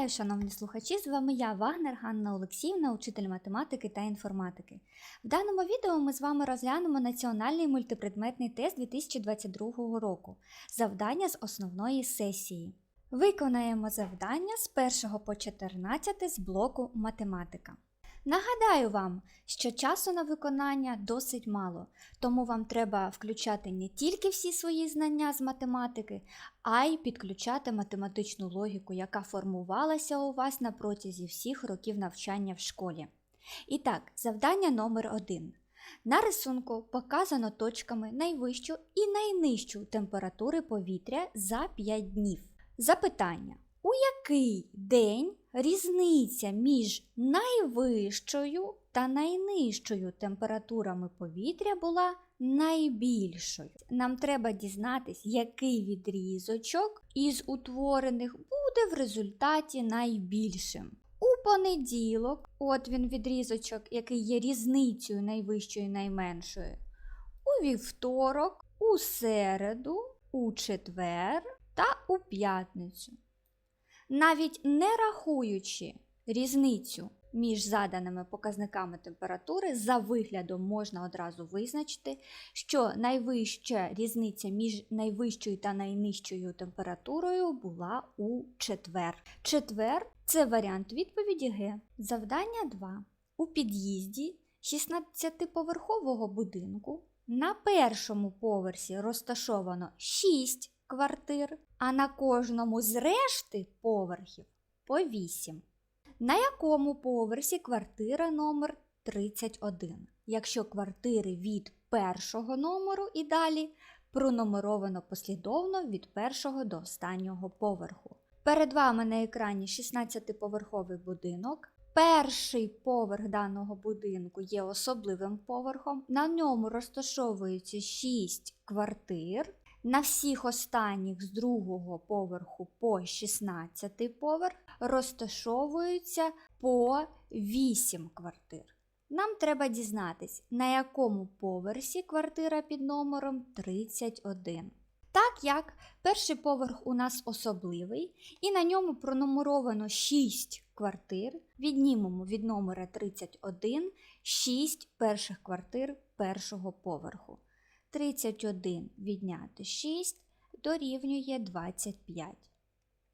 Вітаю, шановні слухачі! З вами я, Вагнер Ганна Олексіївна, учитель математики та інформатики. В даному відео ми з вами розглянемо національний мультипредметний тест 2022 року. Завдання з основної сесії. Виконаємо завдання з 1 по 14 з блоку математика. Нагадаю вам, що часу на виконання досить мало, тому вам треба включати не тільки всі свої знання з математики, а й підключати математичну логіку, яка формувалася у вас на протязі всіх років навчання в школі. І так, завдання номер 1 На рисунку показано точками найвищу і найнижчу температури повітря за 5 днів. Запитання: у який день різниця між найвищою та найнижчою температурами повітря була найбільшою? Нам треба дізнатись, який відрізочок із утворених буде в результаті найбільшим. У понеділок, от він відрізочок, який є різницею найвищою і найменшою. У вівторок, у середу, у четвер та у п'ятницю. Навіть не рахуючи різницю між заданими показниками температури, за виглядом можна одразу визначити, що найвища різниця між найвищою та найнижчою температурою була у четвер. Четвер це варіант відповіді Г. Завдання 2. У під'їзді 16-поверхового будинку на першому поверсі розташовано 6 квартир, а на кожному з решти поверхів по 8. На якому поверсі квартира номер 31? Якщо квартири від першого номеру і далі пронумеровано послідовно від першого до останнього поверху. Перед вами на екрані 16-поверховий будинок. Перший поверх даного будинку є особливим поверхом. На ньому розташовується 6 квартир. На всіх останніх з другого поверху по 16 поверх розташовуються по 8 квартир. Нам треба дізнатись, на якому поверсі квартира під номером 31. Так як перший поверх у нас особливий, і на ньому пронумеровано 6 квартир, віднімемо від номера 31 6 перших квартир першого поверху. 31 відняти 6 дорівнює 25.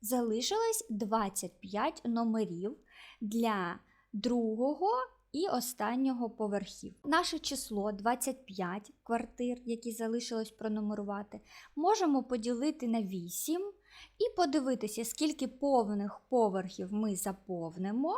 Залишилось 25 номерів для другого і останнього поверхів. Наше число 25 квартир, які залишилось пронумерувати, можемо поділити на 8 і подивитися, скільки повних поверхів ми заповнимо.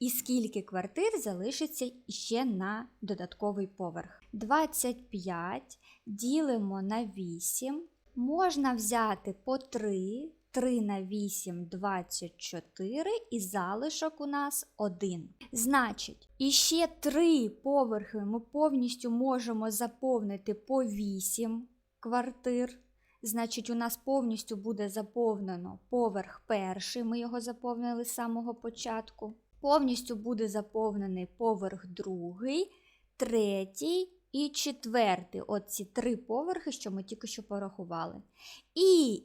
І скільки квартир залишиться ще на додатковий поверх. 25 ділимо на 8. Можна взяти по 3, 3 на 8 24 і залишок у нас 1. Значить, іще 3 поверхи ми повністю можемо заповнити по 8 квартир. Значить, у нас повністю буде заповнено поверх перший, ми його заповнили з самого початку. Повністю буде заповнений поверх другий, третій і четвертий. От ці три поверхи, що ми тільки що порахували.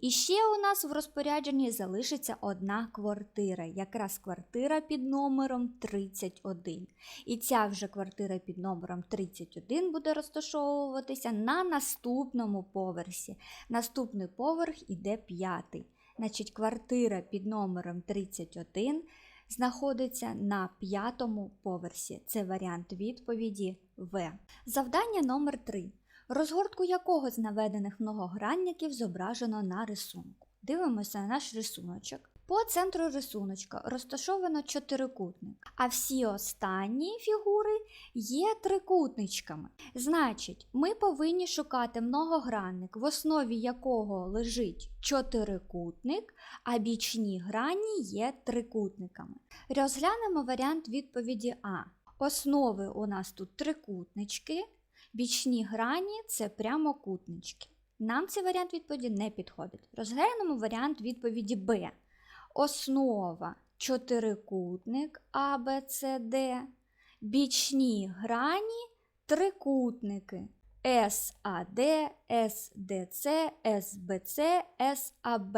І ще у нас в розпорядженні залишиться одна квартира, якраз квартира під номером 31. І ця вже квартира під номером 31 буде розташовуватися на наступному поверсі. Наступний поверх іде п'ятий. Значить, квартира під номером 31 знаходиться на п'ятому поверсі. Це варіант відповіді В. Завдання номер 3 Розгортку якого з наведених многогранників зображено на рисунку. Дивимося на наш рисуночок. По центру рисуночка розташовано чотирикутник, а всі останні фігури є трикутничками. Значить, ми повинні шукати многогранник, в основі якого лежить чотирикутник, а бічні грані є трикутниками. Розглянемо варіант відповіді А. Основи у нас тут трикутнички, бічні грані це прямокутнички. Нам цей варіант відповіді не підходить. Розглянемо варіант відповіді Б. Основа чотирикутник А, Б, С, Д, бічні грані трикутники САД, СДЦ, СБЦ, САБ.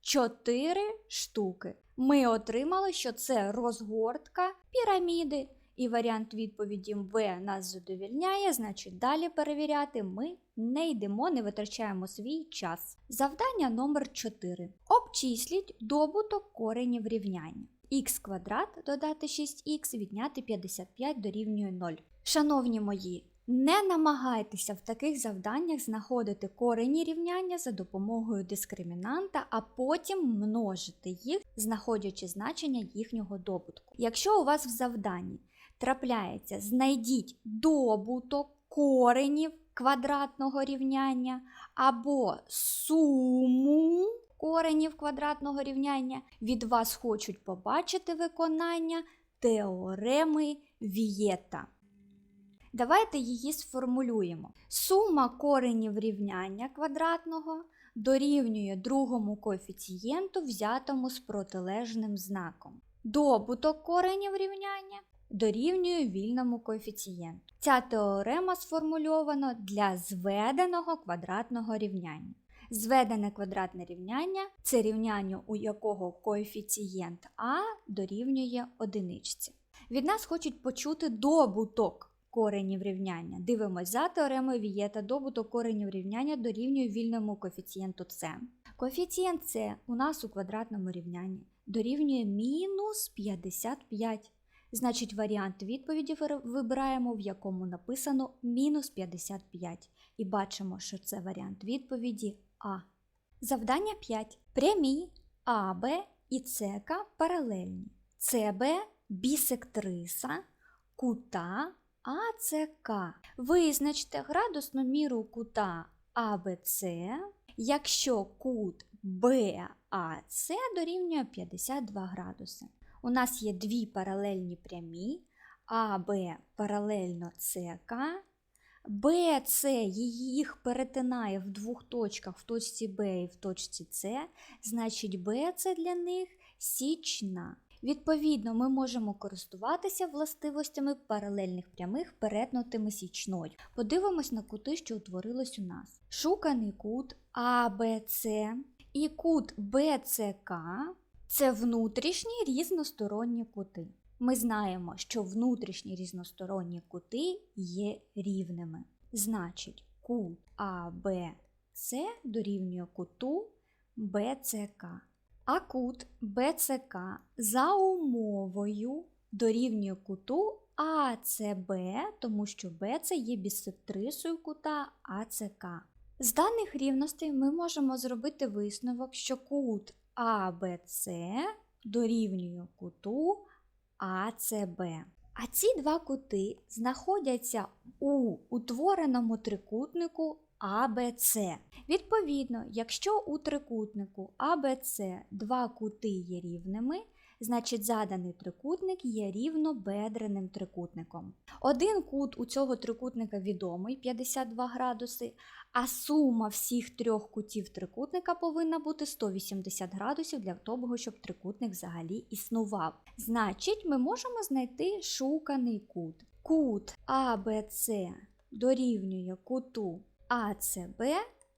Чотири штуки. Ми отримали, що це розгортка піраміди. І варіант відповіді В нас задовільняє, значить далі перевіряти ми не йдемо, не витрачаємо свій час. Завдання номер 4. Обчисліть добуток коренів рівняння. х квадрат додати 6х відняти 55 дорівнює 0. Шановні мої, не намагайтеся в таких завданнях знаходити корені рівняння за допомогою дискримінанта, а потім множити їх, знаходячи значення їхнього добутку. Якщо у вас в завданні трапляється, знайдіть добуток коренів квадратного рівняння або суму коренів квадратного рівняння, від вас хочуть побачити виконання теореми Вієта. Давайте її сформулюємо. Сума коренів рівняння квадратного дорівнює другому коефіцієнту, взятому з протилежним знаком. Добуток коренів рівняння дорівнює вільному коефіцієнту. Ця теорема сформульована для зведеного квадратного рівняння. Зведене квадратне рівняння це рівняння, у якого коефіцієнт А дорівнює одиничці. Від нас хочуть почути добуток коренів рівняння. Дивимось за теоремою Вієта, добуток коренів рівняння дорівнює вільному коефіцієнту С. Коефіцієнт С у нас у квадратному рівнянні дорівнює мінус 55. Значить, варіант відповіді вибираємо, в якому написано мінус 55. І бачимо, що це варіант відповіді А. Завдання 5. Прямі АБ і СК паралельні. СБ бісектриса кута АЦК. Визначте градусну міру кута АБЦ, якщо кут БАЦ дорівнює 52 градуси. У нас є дві паралельні прямі, АБ паралельно СК, БЦ їх перетинає в двох точках в точці Б і в точці С, значить БЦ для них січна. Відповідно, ми можемо користуватися властивостями паралельних прямих перетнутими січною. Подивимось на кути, що утворились у нас. Шуканий кут АБЦ і кут БЦК це внутрішні різносторонні кути. Ми знаємо, що внутрішні різносторонні кути є рівними. Значить, кут АБЦ дорівнює куту БЦК. А кут БЦК за умовою дорівнює куту АЦБ, тому що БЦ є бісектрисою кута АЦК. З даних рівностей ми можемо зробити висновок, що кут АБЦ дорівнює куту АЦБ. А ці два кути знаходяться у утвореному трикутнику АБЦ. Відповідно, якщо у трикутнику АБЦ два кути є рівними, значить заданий трикутник є рівнобедреним трикутником. Один кут у цього трикутника відомий 52 градуси, а сума всіх трьох кутів трикутника повинна бути 180 градусів для того, щоб трикутник взагалі існував. Значить, ми можемо знайти шуканий кут. Кут АБЦ дорівнює куту АЦБ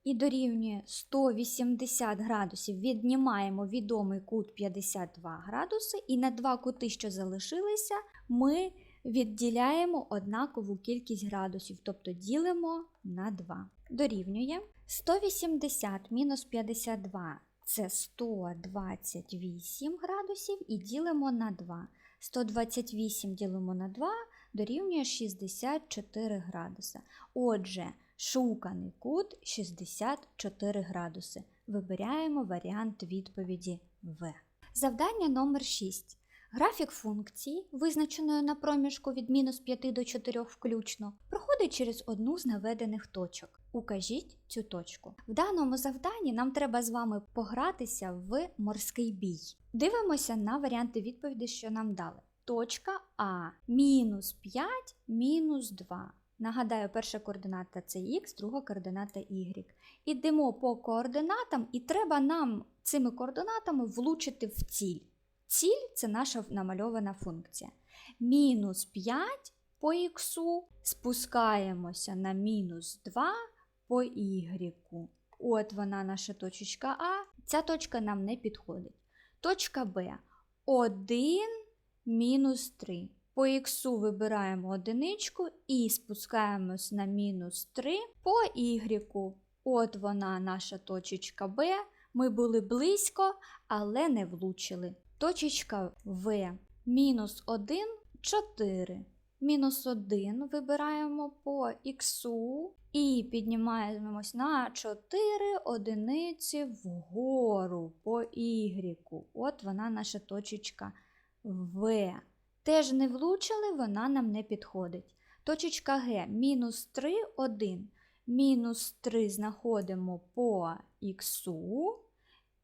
і дорівнює 180 градусів. Віднімаємо відомий кут 52 градуси, і на два кути, що залишилися, ми відділяємо однакову кількість градусів, тобто ділимо на 2. Дорівнює 180 мінус 52 це 128 градусів і ділимо на 2. 128 ділимо на 2 дорівнює 64 градуси. Отже, шуканий кут 64 градуси. Вибираємо варіант відповіді В. Завдання номер 6. Графік функції, визначеної на проміжку від мінус 5 до 4 включно, проходить через одну з наведених точок. Укажіть цю точку. В даному завданні нам треба з вами погратися в морський бій. Дивимося на варіанти відповіді, що нам дали. Точка А мінус 5 мінус 2. Нагадаю, перша координата це х, друга координата y. Ідемо по координатам, і треба нам цими координатами влучити в ціль. Ціль це наша намальована функція. Мінус 5 по х, спускаємося на мінус 2 по y. От вона наша точечка А. Ця точка нам не підходить. Точка Б. 1 мінус 3. По х вибираємо одиничку і спускаємось на мінус 3 по y. От вона наша точечка Б. Ми були близько, але не влучили. Точечка В. Мінус 1, 4. Мінус 1 вибираємо по х і піднімаємось на 4 одиниці вгору по y. От вона наша точечка В. Теж не влучили, вона нам не підходить. Точечка Г мінус 3, 1. Мінус 3 знаходимо по х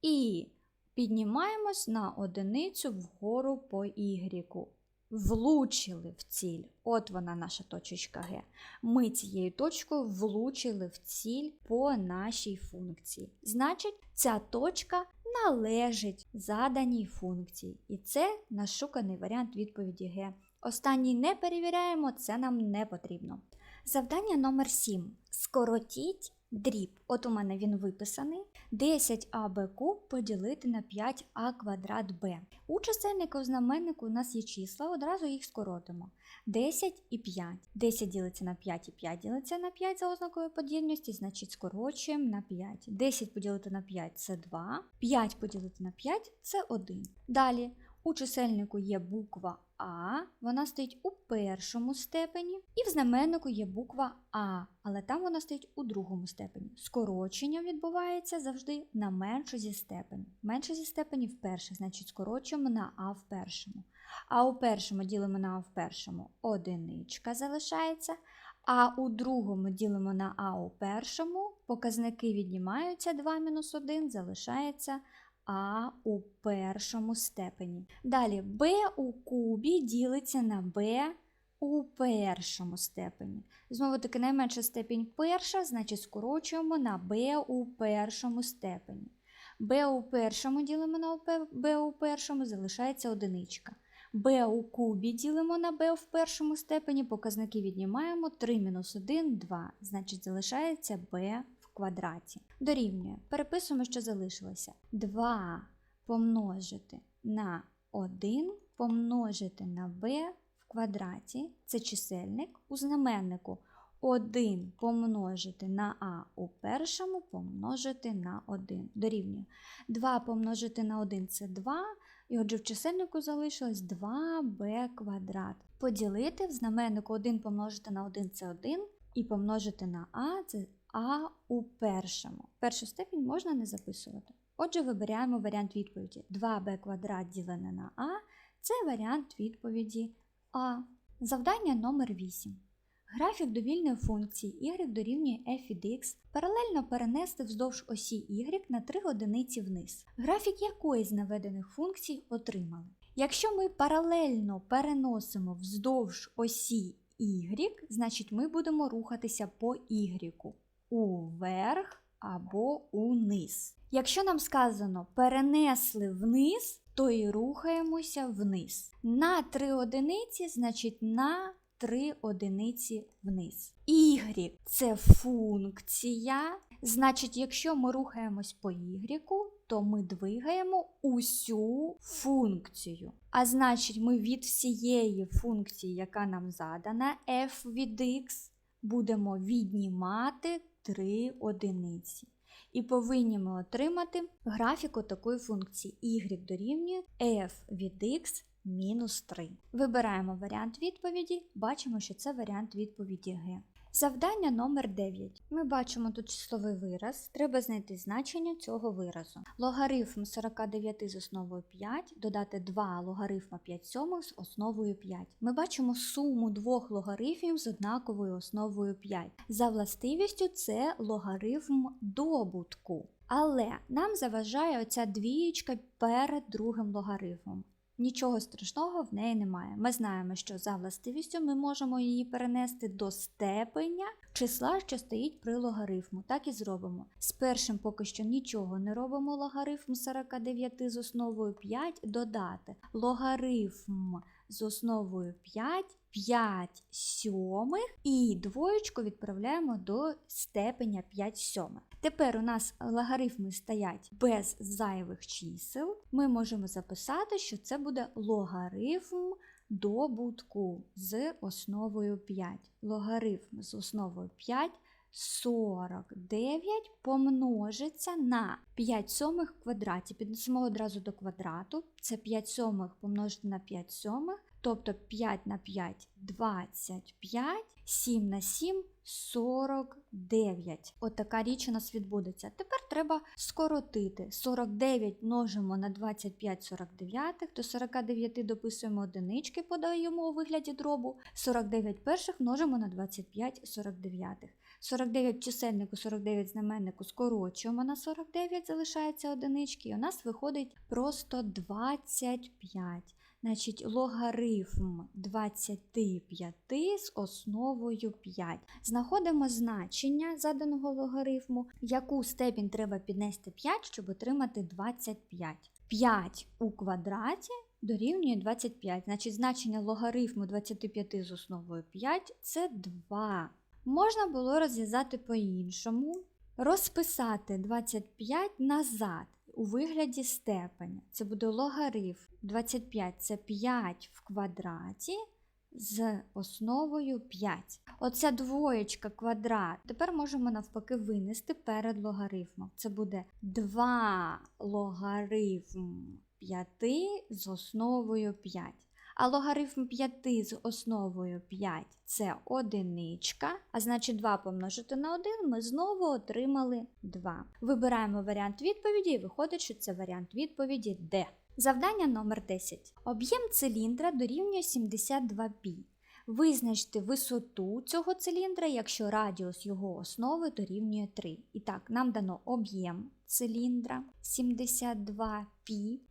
і піднімаємось на одиницю вгору по y. Влучили в ціль. От вона наша точечка Г. Ми цією точкою влучили в ціль по нашій функції. Значить, ця точка належить заданій функції. І це наш шуканий варіант відповіді Г. Останній не перевіряємо, це нам не потрібно. Завдання номер 7. Скоротіть дріб. От у мене він виписаний. 10аб куб поділити на 5а квадрат b. У чисельнику знаменнику у нас є числа, одразу їх скоротимо. 10 і 5. 10 ділиться на 5 і 5 ділиться на 5 за ознакою подільності, значить скорочуємо на 5. 10 поділити на 5 це 2, 5 поділити на 5 це 1. Далі. У чисельнику є буква А, вона стоїть у першому степені, і в знаменнику є буква А, але там вона стоїть у другому степені. Скорочення відбувається завжди на меншу зі степені. Менше зі степені в вперше, значить скорочуємо на А в першому. А у першому ділимо на А в першому одиничка залишається. А у другому ділимо на А у першому, показники віднімаються 2 мінус 1, залишається а у першому степені. Далі b у кубі ділиться на b у першому степені. Знову таки найменша степінь перша, значить скорочуємо на b у першому степені. b у першому ділимо на b у першому, залишається одиничка. b у кубі ділимо на b в першому степені, показники віднімаємо 3 мінус 1 2, значить залишається b квадраті. Дорівнює. Переписуємо, що залишилося. 2 помножити на 1 помножити на b в квадраті. Це чисельник у знаменнику. 1 помножити на а у першому помножити на 1. Дорівнює. 2 помножити на 1 це 2. І отже, в чисельнику залишилось 2b квадрат. Поділити в знаменнику 1 помножити на 1 це 1, і помножити на а це а у першому. Першу степінь можна не записувати. Отже, вибираємо варіант відповіді. 2b квадрат ділене на а це варіант відповіді А. Завдання номер 8. Графік довільної функції y дорівнює f від x паралельно перенести вздовж осі y на 3 одиниці вниз. Графік якої з наведених функцій отримали. Якщо ми паралельно переносимо вздовж осі y, значить ми будемо рухатися по y уверх або униз. Якщо нам сказано перенесли вниз, то і рухаємося вниз. На 3 одиниці, значить на 3 одиниці вниз. Y це функція. Значить, якщо ми рухаємось по y, то ми двигаємо усю функцію. А значить, ми від всієї функції, яка нам задана, f від x, будемо віднімати 3 одиниці. І повинні ми отримати графіку такої функції y дорівнює f від x мінус 3. Вибираємо варіант відповіді, бачимо, що це варіант відповіді Г. Завдання номер 9. Ми бачимо тут числовий вираз. Треба знайти значення цього виразу. Логарифм 49 з основою 5, додати 2 логарифма 5 сьомих з основою 5. Ми бачимо суму двох логарифмів з однаковою основою 5. За властивістю це логарифм добутку. Але нам заважає оця двієчка перед другим логарифмом. Нічого страшного в неї немає. Ми знаємо, що за властивістю ми можемо її перенести до степеня числа, що стоїть при логарифму. Так і зробимо. З першим поки що нічого не робимо. Логарифм 49 з основою 5 додати. Логарифм з основою 5, 5 сьомих і двоєчку відправляємо до степеня 5 сьомих. Тепер у нас логарифми стоять без зайвих чисел. Ми можемо записати, що це буде логарифм добутку з основою 5. Логарифм з основою 5 49 помножиться на 5 сьомих квадраті. Піднесемо одразу до квадрату. Це 5 сьомих помножити на 5 сьомих, тобто 5 на 5 25, 7 на 7 49. От така річ у нас відбудеться. Тепер треба скоротити. 49 множимо на 25 49, до 49 дописуємо одинички, подаємо у вигляді дробу. 49 перших множимо на 25 49. 49 чисельнику, 49 знаменнику скорочуємо на 49, залишається одинички, і у нас виходить просто 25. Значить, логарифм 25 з основою 5. Знаходимо значення заданого логарифму, яку степінь треба піднести 5, щоб отримати 25. 5 у квадраті дорівнює 25. Значить, значення логарифму 25 з основою 5 це 2. Можна було розв'язати по-іншому, розписати 25 назад у вигляді степеня. Це буде логарифм 25 це 5 в квадраті з основою 5. Оця двоєчка квадрат. Тепер можемо навпаки винести перед логарифмом. Це буде 2 логарифм 5 з основою 5. А логарифм 5 з основою 5 це одиничка, а значить 2 помножити на 1 ми знову отримали 2. Вибираємо варіант відповіді і виходить, що це варіант відповіді Д. Завдання номер 10. Об'єм циліндра дорівнює 72 π. Визначте висоту цього циліндра, якщо радіус його основи дорівнює 3. І так, нам дано об'єм циліндра 72 π,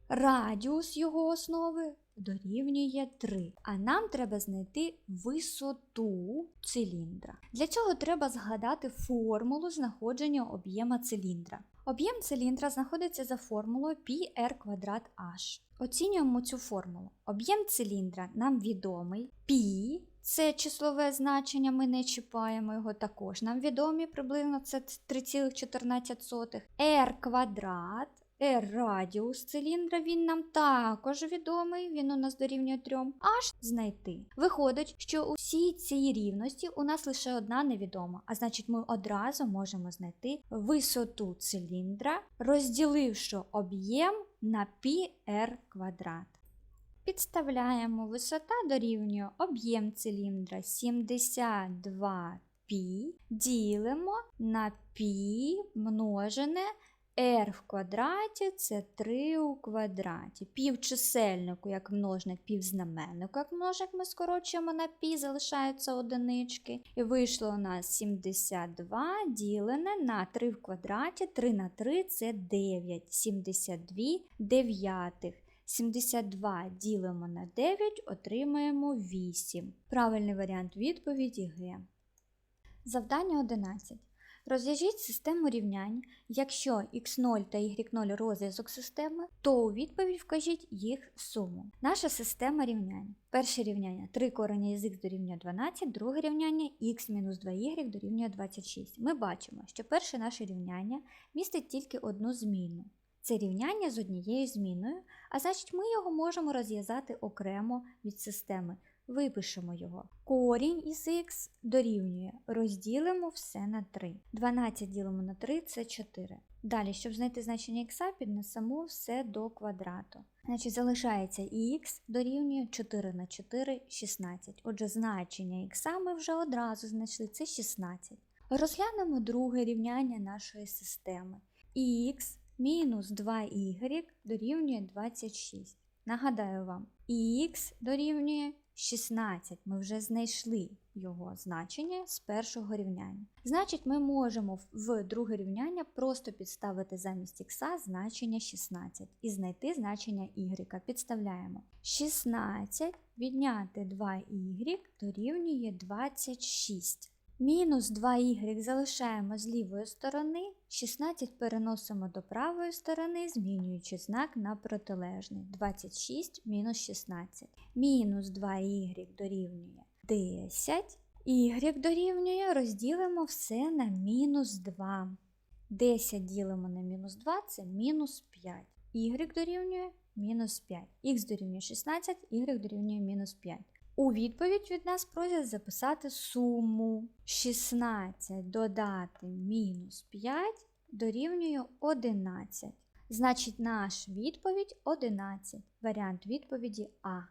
радіус його основи дорівнює 3. А нам треба знайти висоту циліндра. Для цього треба згадати формулу знаходження об'єма циліндра. Об'єм циліндра знаходиться за формулою πr квадрат h. Оцінюємо цю формулу. Об'єм циліндра нам відомий. π це числове значення, ми не чіпаємо його також. Нам відомі приблизно це 3,14. r квадрат. R радіус циліндра, він нам також відомий, він у нас дорівнює 3. Аж знайти. Виходить, що у всій цій рівності у нас лише одна невідома, а значить, ми одразу можемо знайти висоту циліндра, розділивши об'єм на πr квадрат. Підставляємо висота дорівнює об'єм циліндра 72 π, ділимо на π множене r в квадраті це 3 у квадраті. Пів чисельнику, як множник, пів знаменнику, як множник ми скорочуємо на пі, залишаються одинички. І вийшло у нас 72 ділене на 3 в квадраті, 3 на 3 це 9, 72 дев'ятих. 72 ділимо на 9, отримаємо 8. Правильний варіант відповіді Г. Завдання 11. Розв'яжіть систему рівнянь. Якщо x0 та y0 розв'язок системи, то у відповідь вкажіть їх суму. Наша система рівнянь. Перше рівняння 3 корення з х дорівнює 12, друге рівняння х-2y дорівнює 26. Ми бачимо, що перше наше рівняння містить тільки одну зміну. Це рівняння з однією зміною, а значить ми його можемо розв'язати окремо від системи. Випишемо його. Корінь із х дорівнює. Розділимо все на 3. 12 ділимо на 3 це 4. Далі, щоб знайти значення х, піднесемо все до квадрату. Значить, залишається і х дорівнює 4 на 4 16. Отже, значення х ми вже одразу знайшли це 16. Розглянемо друге рівняння нашої системи. х мінус 2y дорівнює 26. Нагадаю вам, х дорівнює 16. Ми вже знайшли його значення з першого рівняння. Значить, ми можемо в друге рівняння просто підставити замість х значення 16 і знайти значення y. Підставляємо 16 відняти 2y дорівнює 26. Мінус 2y залишаємо з лівої сторони, 16 переносимо до правої сторони, змінюючи знак на протилежний. 26 мінус 16. Мінус 2y дорівнює 10. Y дорівнює, розділимо все на мінус 2. 10 ділимо на мінус 2 це мінус 5. Y дорівнює мінус 5. Х дорівнює 16, y дорівнює мінус 5. У відповідь від нас просять записати суму 16 додати мінус 5 дорівнює 11. Значить, наш відповідь 11. Варіант відповіді А.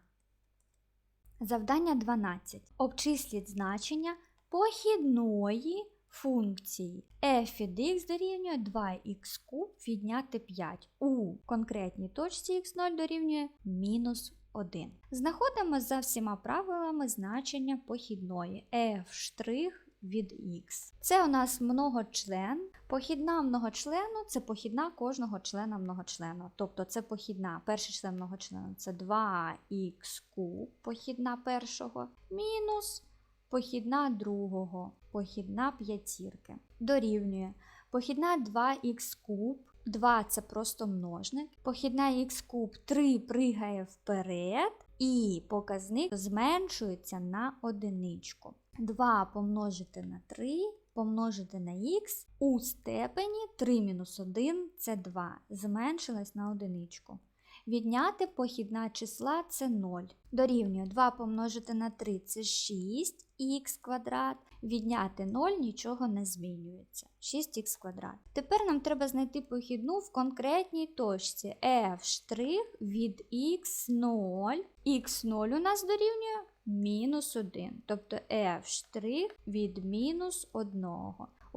Завдання 12. Обчисліть значення похідної функції f від x дорівнює 2х куб відняти 5. У конкретній точці х0 дорівнює мінус 1. Знаходимо за всіма правилами значення похідної f' від x. Це у нас многочлен. Похідна многочлену це похідна кожного члена многочлену. Тобто це похідна, перший член многочлену це 2х куб, похідна першого, мінус похідна другого, похідна п'ятірки. Дорівнює похідна 2х куб, 2 це просто множник. Похідна х куб 3 пригає вперед, і показник зменшується на одиничку. 2 помножити на 3 помножити на х у степені 3 мінус 1 це 2. Зменшилась на одиничку. Відняти похідна числа це 0. Дорівнює 2 помножити на 3 це 6 х квадрат. Відняти 0 нічого не змінюється. 6х квадрат. Тепер нам треба знайти похідну в конкретній точці f' від x0. х0 у нас дорівнює мінус 1. Тобто f' від мінус 1.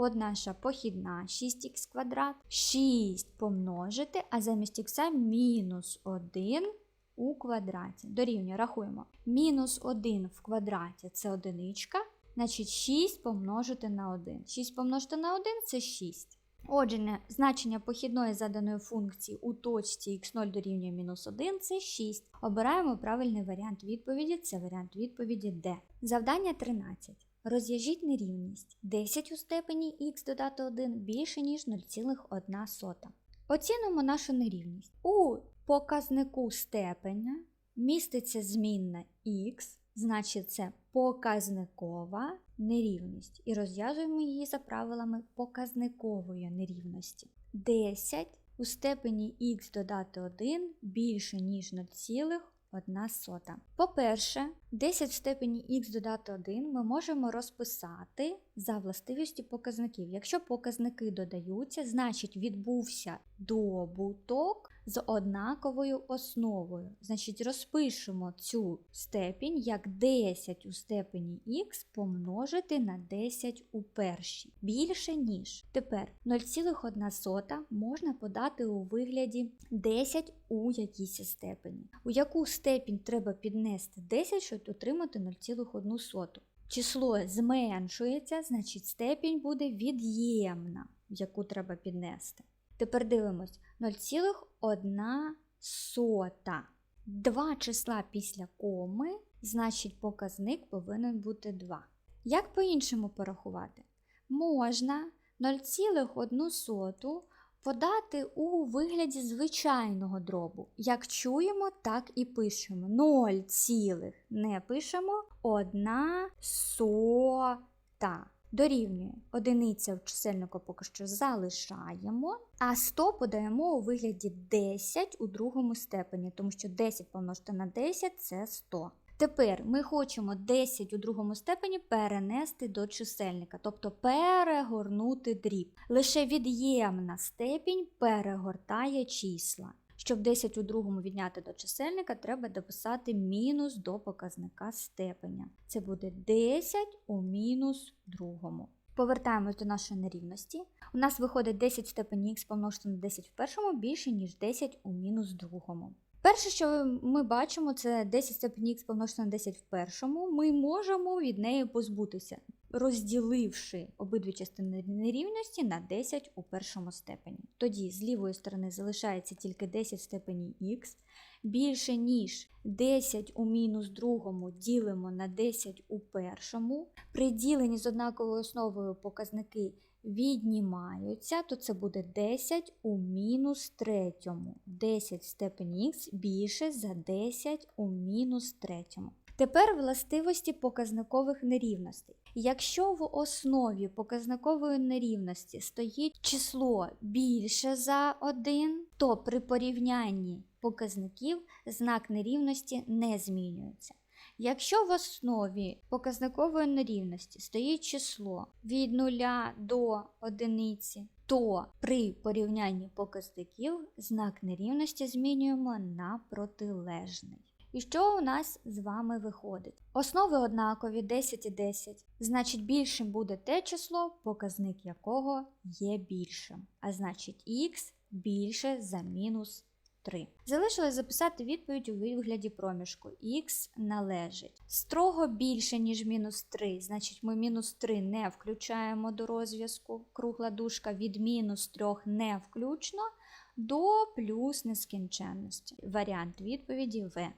От наша похідна 6х квадрат. 6 помножити, а замість х мінус 1 у квадраті. Дорівнює, рахуємо. Мінус 1 в квадраті це одиничка. Значить 6 помножити на 1. 6 помножити на 1 це 6. Отже, значення похідної заданої функції у точці х0 дорівнює мінус 1 це 6. Обираємо правильний варіант відповіді, це варіант відповіді D. Завдання 13. Розв'яжіть нерівність 10 у степені х додати 1 більше, ніж 0,1. Оцінимо нашу нерівність. У показнику степеня міститься змінна х, значить це показникова нерівність. І розв'язуємо її за правилами показникової нерівності. 10 у степені х додати 1 більше, ніж 0,1 сота. По-перше, 10 в степені х додати 1 ми можемо розписати за властивістю показників. Якщо показники додаються, значить відбувся добуток з однаковою основою. Значить, розпишемо цю степінь як 10 у степені х помножити на 10 у першій. Більше, ніж. Тепер 0,1 можна подати у вигляді 10 у якійсь степені. У яку степінь треба піднести 10, щоб отримати 0,1. Число зменшується, значить степінь буде від'ємна, яку треба піднести. Тепер дивимось 0,1 сота. Два числа після коми, значить показник повинен бути 2. Як по-іншому порахувати? Можна 0,1 подати у вигляді звичайного дробу. Як чуємо, так і пишемо. 0, цілих не пишемо 1 сота. Дорівнює одиниця в чисельнику поки що залишаємо, а 100 подаємо у вигляді 10 у другому степені, тому що 10 помножити на 10 це 100. Тепер ми хочемо 10 у другому степені перенести до чисельника, тобто перегорнути дріб. Лише від'ємна степінь перегортає числа. Щоб 10 у другому відняти до чисельника, треба дописати мінус до показника степеня. Це буде 10 у мінус другому. Повертаємось до нашої нерівності. У нас виходить 10 в степені х помножити на 10 в першому більше, ніж 10 у мінус другому. Перше, що ми бачимо, це 10 степені х помножити на 10 в першому. Ми можемо від неї позбутися, розділивши обидві частини нерівності на 10 у першому степені. Тоді з лівої сторони залишається тільки 10 в степені х, більше, ніж 10 у мінус другому ділимо на 10 у першому. При діленні з однаковою основою показники віднімаються, то це буде 10 у мінус третьому. 10 в степені х більше за 10 у мінус третьому. Тепер властивості показникових нерівностей. Якщо в основі показникової нерівності стоїть число більше за 1, то при порівнянні показників знак нерівності не змінюється. Якщо в основі показникової нерівності стоїть число від 0 до 1, то при порівнянні показників знак нерівності змінюємо на протилежний. І що у нас з вами виходить? Основи однакові 10 і 10. Значить, більшим буде те число, показник якого є більшим. А значить, х більше за мінус 3. Залишилось записати відповідь у вигляді проміжку. Х належить. Строго більше, ніж мінус 3, значить ми мінус 3 не включаємо до розв'язку. Кругла дужка від мінус 3 не включно до плюс нескінченності. Варіант відповіді В.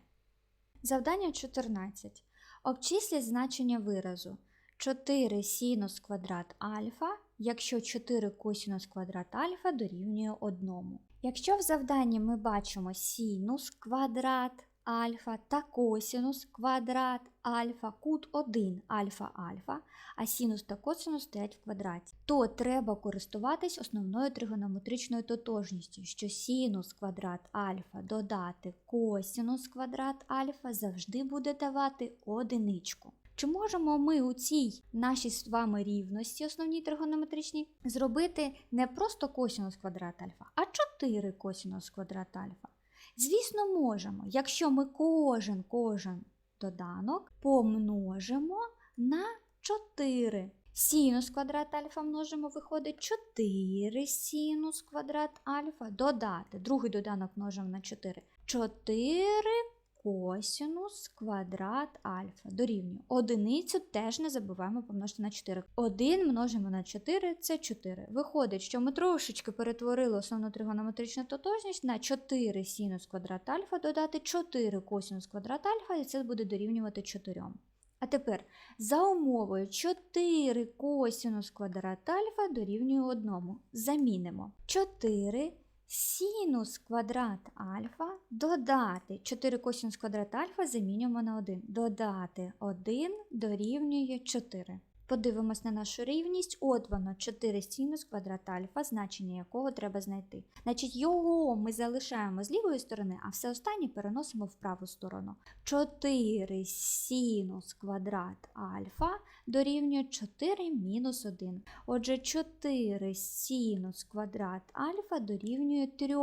Завдання 14. Обчисліть значення виразу 4 синус квадрат альфа, якщо 4 косинус квадрат альфа дорівнює 1. Якщо в завданні ми бачимо синус квадрат альфа та косинус квадрат альфа, кут 1 альфа альфа, а синус та косинус стоять в квадраті, то треба користуватись основною тригонометричною тотожністю, що синус квадрат альфа додати косинус квадрат альфа завжди буде давати одиничку. Чи можемо ми у цій нашій з вами рівності, основній тригонометричній, зробити не просто косинус квадрат альфа, а 4 косинус квадрат альфа? Звісно, можемо, якщо ми кожен кожен доданок помножимо на 4. Синус квадрат альфа множимо, виходить 4 синус квадрат альфа додати. Другий доданок множимо на 4. 4 косинус квадрат альфа дорівнює. Одиницю теж не забуваємо помножити на 4. 1 множимо на 4 це 4. Виходить, що ми трошечки перетворили основну тригонометричну тотожність на 4 синус квадрат альфа додати 4 косинус квадрат альфа, і це буде дорівнювати 4. А тепер за умовою 4 косинус квадрат альфа дорівнює 1. Замінимо 4 синус квадрат альфа додати 4 косинус квадрат альфа замінюємо на 1. Додати 1 дорівнює 4. Подивимось на нашу рівність. От воно 4 синус квадрат альфа, значення якого треба знайти. Значить, його ми залишаємо з лівої сторони, а все останнє переносимо в праву сторону. 4 синус квадрат альфа дорівнює 4 мінус 1. Отже, 4 синус квадрат альфа дорівнює 3.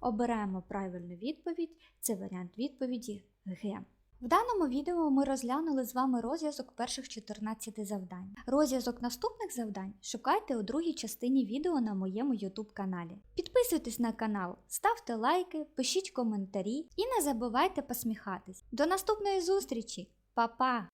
Обираємо правильну відповідь. Це варіант відповіді Г. В даному відео ми розглянули з вами розв'язок перших 14 завдань. Розв'язок наступних завдань шукайте у другій частині відео на моєму YouTube каналі. Підписуйтесь на канал, ставте лайки, пишіть коментарі і не забувайте посміхатись. До наступної зустрічі! Па-па!